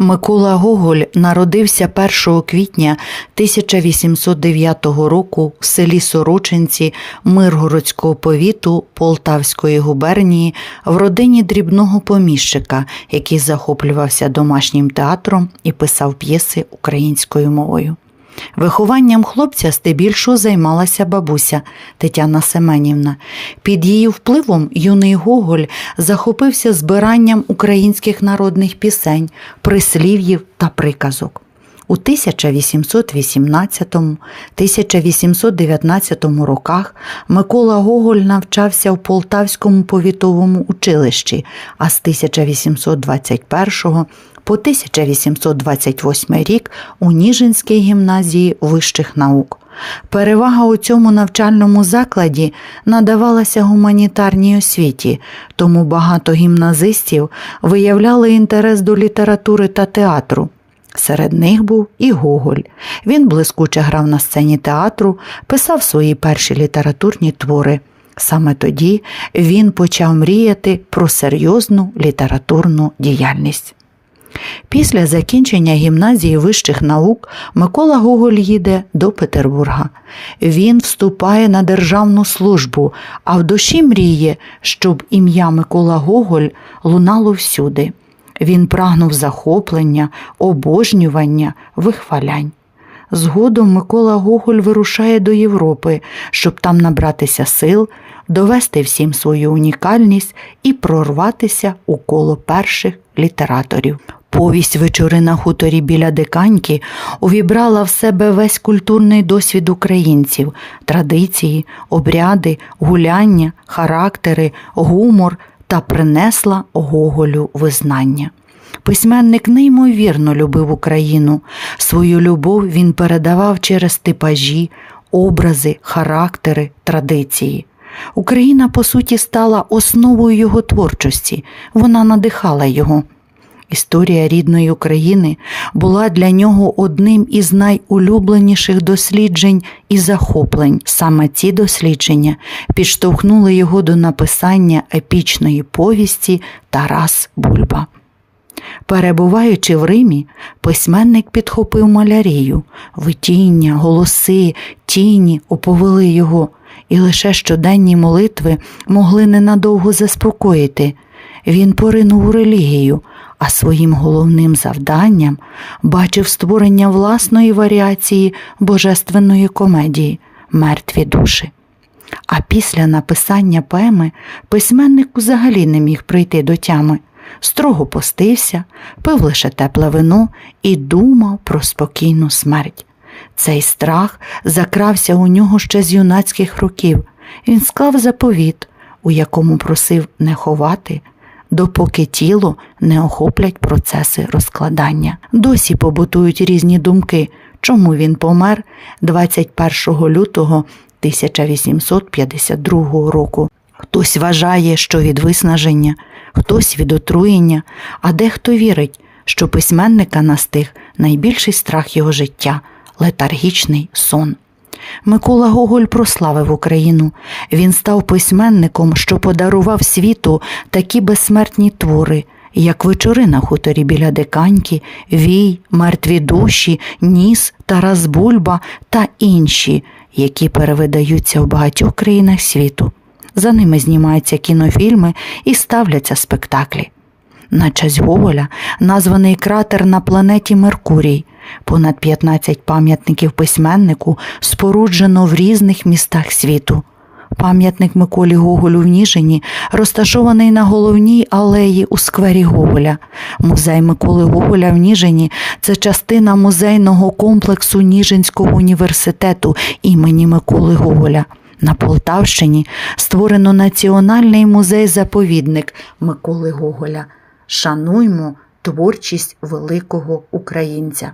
Микола Гоголь народився 1 квітня 1809 року в селі Сорочинці Миргородського повіту Полтавської губернії в родині дрібного поміщика, який захоплювався домашнім театром і писав п'єси українською мовою. Вихованням хлопця здебільшого займалася бабуся Тетяна Семенівна. Під її впливом юний Гоголь захопився збиранням українських народних пісень, прислів'їв та приказок. У 1818-1819 роках Микола Гоголь навчався в Полтавському повітовому училищі, а з 1821 по 1828 рік у Ніжинській гімназії вищих наук. Перевага у цьому навчальному закладі надавалася гуманітарній освіті, тому багато гімназистів виявляли інтерес до літератури та театру. Серед них був і Гоголь. Він блискуче грав на сцені театру, писав свої перші літературні твори. Саме тоді він почав мріяти про серйозну літературну діяльність. Після закінчення гімназії вищих наук Микола Гоголь їде до Петербурга. Він вступає на державну службу, а в душі мріє, щоб ім'я Микола Гоголь лунало всюди. Він прагнув захоплення, обожнювання, вихвалянь. Згодом Микола Гоголь вирушає до Європи, щоб там набратися сил, довести всім свою унікальність і прорватися у коло перших літераторів. Повість вечори на хуторі біля диканьки увібрала в себе весь культурний досвід українців, традиції, обряди, гуляння, характери, гумор та принесла Гоголю визнання. Письменник неймовірно любив Україну. Свою любов він передавав через типажі, образи, характери, традиції. Україна, по суті, стала основою його творчості, вона надихала його. Історія рідної України була для нього одним із найулюбленіших досліджень і захоплень. Саме ці дослідження підштовхнули його до написання епічної повісті Тарас Бульба. Перебуваючи в Римі, письменник підхопив малярію, витіння, голоси, тіні оповели його, і лише щоденні молитви могли ненадовго заспокоїти. Він поринув у релігію, а своїм головним завданням бачив створення власної варіації божественної комедії Мертві душі. А після написання поеми письменник взагалі не міг прийти до тями, строго постився, пив лише тепле вино і думав про спокійну смерть. Цей страх закрався у нього ще з юнацьких років. Він склав заповіт, у якому просив не ховати допоки тіло не охоплять процеси розкладання. Досі побутують різні думки, чому він помер 21 лютого 1852 року. Хтось вважає, що від виснаження, хтось від отруєння, а дехто вірить, що письменника настиг найбільший страх його життя летаргічний сон. Микола Гоголь прославив Україну. Він став письменником, що подарував світу такі безсмертні твори, як вечори на хуторі біля диканьки, вій, мертві душі, ніс, Тарас Бульба та інші, які перевидаються в багатьох країнах світу. За ними знімаються кінофільми і ставляться спектаклі. На честь Гоголя названий кратер на планеті Меркурій. Понад 15 пам'ятників письменнику споруджено в різних містах світу. Пам'ятник Миколі Гоголю в Ніжині розташований на головній алеї у сквері Гоголя. Музей Миколи Гоголя в Ніжині це частина музейного комплексу Ніжинського університету імені Миколи Гоголя. На Полтавщині створено Національний музей-заповідник Миколи Гоголя. Шануймо творчість великого українця.